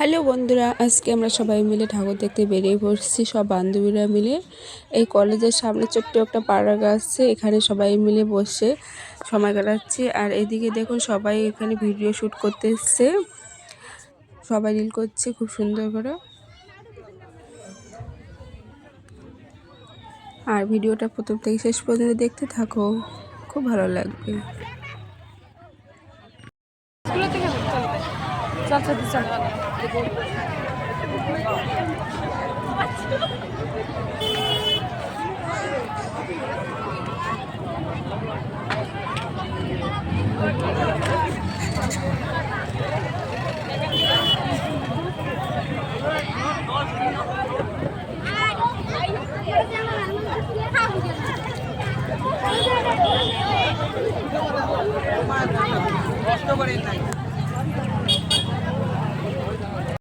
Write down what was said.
Hello বন্ধুরা, আজকে আমরা সবাই মিলে ঠাকুর দেখতে বেরিয়ে পড়ছি, সব বান্ধবীরা মিলে। এই কলেজের সামনে ছোট্ট একটা পাড়া আছে এখানে সবাই মিলে বসে সময় কাটাচ্ছি। আর এদিকে দেখুন, সবাই এখানে ভিডিও শ্যুট করতে এসছে সবাই রিল করছে, খুব সুন্দর করে। আর ভিডিওটা প্রথম থেকে শেষ পর্যন্ত দেখতে থাকো, খুব ভালো লাগবে। চল চল চল। কষ্ট করে নাই